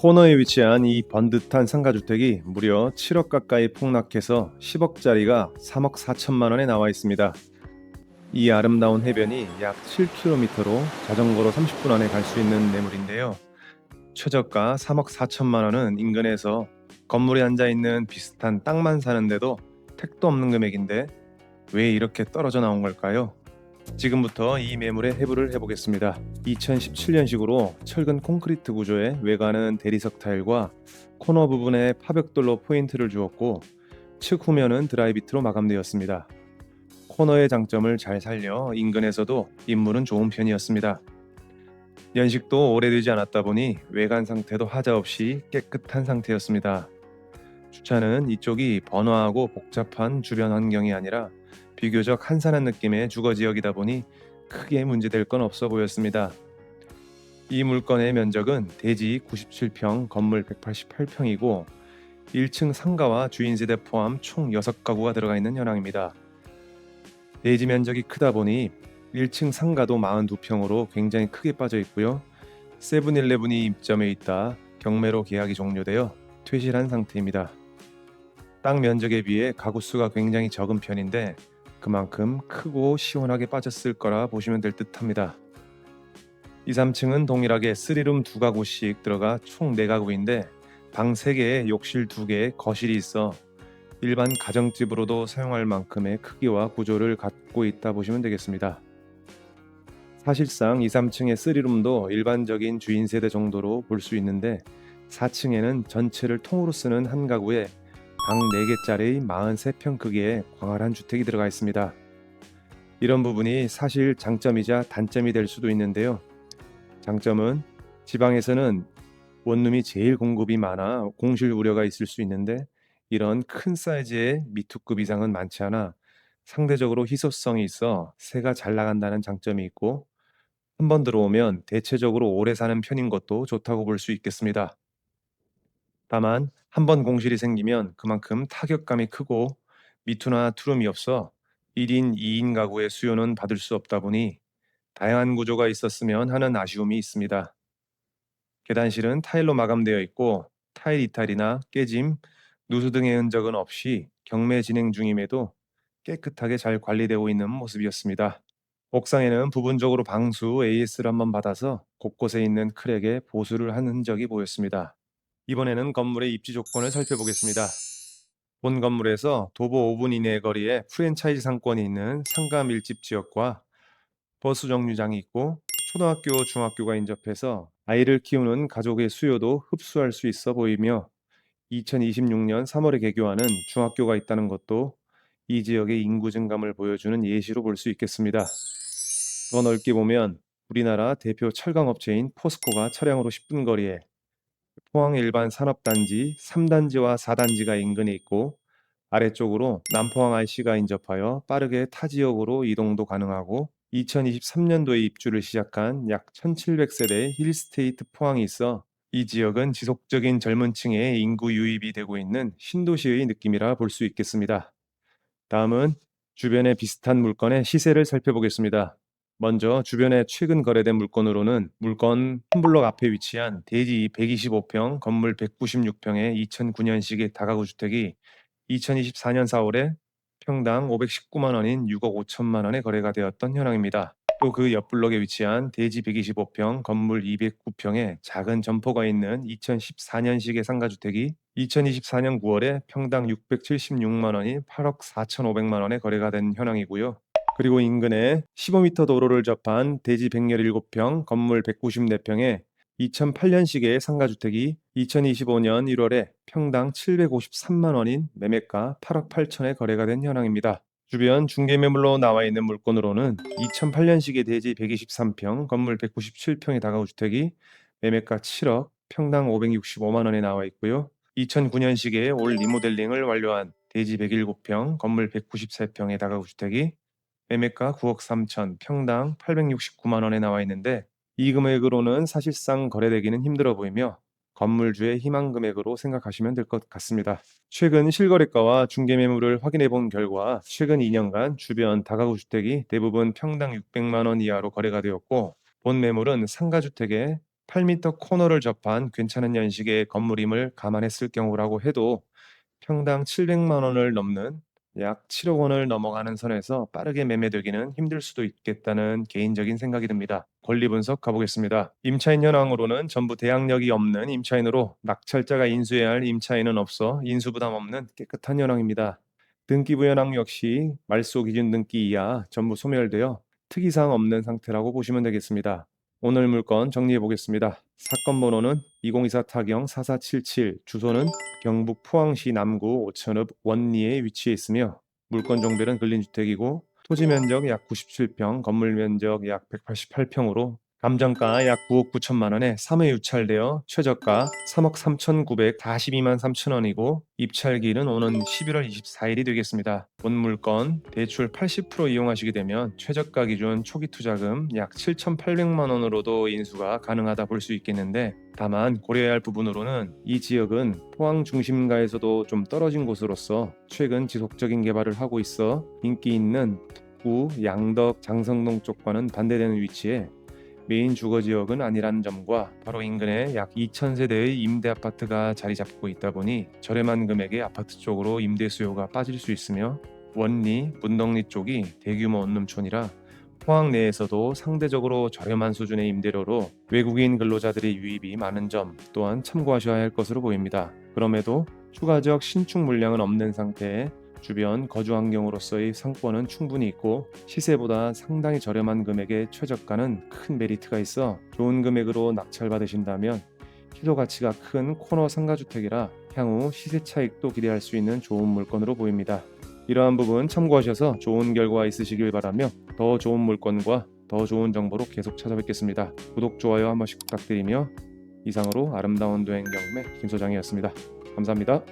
코너에 위치한 이 번듯한 상가주택이 무려 7억 가까이 폭락해서 10억짜리가 3억 4천만 원에 나와 있습니다. 이 아름다운 해변이 약 7km로 자전거로 30분 안에 갈 수 있는 매물인데요. 최저가 3억 4천만 원은 인근에서 건물에 앉아 있는 비슷한 땅만 사는데도 택도 없는 금액인데 왜 이렇게 떨어져 나온 걸까요? 지금부터 이 매물의 해부를 해보겠습니다. 2017년식으로 철근 콘크리트 구조의 외관은 대리석 타일과 코너 부분에 파벽돌로 포인트를 주었고 측 후면은 드라이비트로 마감되었습니다. 코너의 장점을 잘 살려 인근에서도 입물은 좋은 편이었습니다. 연식도 오래되지 않았다 보니 외관 상태도 하자 없이 깨끗한 상태였습니다. 주차는 이쪽이 번화하고 복잡한 주변 환경이 아니라 비교적 한산한 느낌의 주거 지역이다 보니 크게 문제될 건 없어 보였습니다. 이 물건의 면적은 대지 97평, 건물 188평이고 1층 상가와 주인 세대 포함 총 6가구가 들어가 있는 현황입니다. 대지 면적이 크다 보니 1층 상가도 42평으로 굉장히 크게 빠져 있고요. 세븐일레븐이 입점해 있다 경매로 계약이 종료되어 퇴실한 상태입니다. 땅 면적에 비해 가구 수가 굉장히 적은 편인데 그만큼 크고 시원하게 빠졌을 거라 보시면 될 듯합니다. 2, 3층은 동일하게 3룸 2가구씩 들어가 총 4가구인데 방 3개에 욕실 2개, 거실이 있어 일반 가정집으로도 사용할 만큼의 크기와 구조를 갖고 있다 보시면 되겠습니다. 사실상 2, 3층의 3룸도 일반적인 주인 세대 정도로 볼 수 있는데 4층에는 전체를 통으로 쓰는 한 가구에 방 4개짜리 43평 크기의 광활한 주택이 들어가 있습니다. 이런 부분이 사실 장점이자 단점이 될 수도 있는데요. 장점은 지방에서는 원룸이 제일 공급이 많아 공실 우려가 있을 수 있는데 이런 큰 사이즈의 미투급 이상은 많지 않아 상대적으로 희소성이 있어 새가 잘 나간다는 장점이 있고 한 번 들어오면 대체적으로 오래 사는 편인 것도 좋다고 볼 수 있겠습니다. 다만 한 번 공실이 생기면 그만큼 타격감이 크고 미투나 투룸이 없어 1인, 2인 가구의 수요는 받을 수 없다 보니 다양한 구조가 있었으면 하는 아쉬움이 있습니다. 계단실은 타일로 마감되어 있고 타일 이탈이나 깨짐, 누수 등의 흔적은 없이 경매 진행 중임에도 깨끗하게 잘 관리되고 있는 모습이었습니다. 옥상에는 부분적으로 방수 AS를 한번 받아서 곳곳에 있는 크랙에 보수를 한 흔적이 보였습니다. 이번에는 건물의 입지 조건을 살펴보겠습니다. 본 건물에서 도보 5분 이내의 거리에 프랜차이즈 상권이 있는 상가 밀집 지역과 버스 정류장이 있고 초등학교, 중학교가 인접해서 아이를 키우는 가족의 수요도 흡수할 수 있어 보이며 2026년 3월에 개교하는 중학교가 있다는 것도 이 지역의 인구 증감을 보여주는 예시로 볼 수 있겠습니다. 더 넓게 보면 우리나라 대표 철강 업체인 포스코가 차량으로 10분 거리에 포항 일반 산업단지 3단지와 4단지가 인근에 있고 아래쪽으로 남포항 IC가 인접하여 빠르게 타 지역으로 이동도 가능하고 2023년도에 입주를 시작한 약 1700세대의 힐스테이트 포항이 있어 이 지역은 지속적인 젊은 층의 인구 유입이 되고 있는 신도시의 느낌이라 볼 수 있겠습니다. 다음은 주변의 비슷한 물건의 시세를 살펴보겠습니다. 먼저 주변에 최근 거래된 물건으로는 물건 한 블록 앞에 위치한 대지 125평, 건물 196평의 2009년식의 다가구 주택이 2024년 4월에 평당 519만 원인 6억 5천만 원에 거래가 되었던 현황입니다. 또 그 옆 블록에 위치한 대지 125평, 건물 209평의 작은 점포가 있는 2014년식의 상가주택이 2024년 9월에 평당 676만 원인 8억 4,500만 원에 거래가 된 현황이고요. 그리고 인근에 15m 도로를 접한 대지 117평, 건물 194평에 2008년식의 상가주택이 2025년 1월에 평당 753만 원인 매매가 8억 8천에 거래가 된 현황입니다. 주변 중개매물로 나와 있는 물건으로는 2008년식의 대지 123평, 건물 197평의 다가구 주택이 매매가 7억, 평당 565만 원에 나와 있고요. 2009년식의 올 리모델링을 완료한 대지 107평, 건물 193평의 다가구 주택이 매매가 9억 3천, 평당 869만 원에 나와 있는데 이 금액으로는 사실상 거래되기는 힘들어 보이며 건물주의 희망 금액으로 생각하시면 될 것 같습니다. 최근 실거래가와 중개 매물을 확인해 본 결과 최근 2년간 주변 다가구 주택이 대부분 평당 600만 원 이하로 거래가 되었고 본 매물은 상가 주택의 8m 코너를 접한 괜찮은 연식의 건물임을 감안했을 경우라고 해도 평당 700만 원을 넘는 약 7억 원을 넘어가는 선에서 빠르게 매매되기는 힘들 수도 있겠다는 개인적인 생각이 듭니다. 권리 분석 가보겠습니다. 임차인 현황으로는 전부 대항력이 없는 임차인으로 낙찰자가 인수해야 할 임차인은 없어 인수 부담 없는 깨끗한 현황입니다. 등기부 현황 역시 말소 기준 등기 이하 전부 소멸되어 특이사항 없는 상태라고 보시면 되겠습니다. 오늘 물건 정리해 보겠습니다. 사건 번호는 2024 타경 4477, 주소는 경북 포항시 남구 오천읍 원리에 위치해 있으며 물건 종별은 근린주택이고 토지 면적 약 97평, 건물 면적 약 188평으로 감정가 약 9억 9천만 원에 3회 유찰되어 최저가 3억 3,942만 3천 원이고 입찰기일은 오는 11월 24일이 되겠습니다. 본 물건 대출 80% 이용하시게 되면 최저가 기준 초기 투자금 약 7,800만 원으로도 인수가 가능하다 볼 수 있겠는데 다만 고려해야 할 부분으로는 이 지역은 포항 중심가에서도 좀 떨어진 곳으로서 최근 지속적인 개발을 하고 있어 인기 있는 북구, 양덕, 장성동 쪽과는 반대되는 위치에 메인 주거 지역은 아니라는 점과 바로 인근에 약 2,000세대의 임대 아파트가 자리 잡고 있다 보니 저렴한 금액의 아파트 쪽으로 임대 수요가 빠질 수 있으며 원리, 문덕리 쪽이 대규모 원룸촌이라 포항 내에서도 상대적으로 저렴한 수준의 임대료로 외국인 근로자들의 유입이 많은 점 또한 참고하셔야 할 것으로 보입니다. 그럼에도 추가적 신축 물량은 없는 상태에 주변 거주 환경으로서의 상권은 충분히 있고 시세보다 상당히 저렴한 금액의 최저가는 큰 메리트가 있어 좋은 금액으로 낙찰 받으신다면 희소 가치가 큰 코너 상가주택이라 향후 시세 차익도 기대할 수 있는 좋은 물건으로 보입니다. 이러한 부분 참고하셔서 좋은 결과 있으시길 바라며 더 좋은 물건과 더 좋은 정보로 계속 찾아뵙겠습니다. 구독, 좋아요 한 번씩 부탁드리며 이상으로 아름다운 도행 경매 김 소장이었습니다. 감사합니다.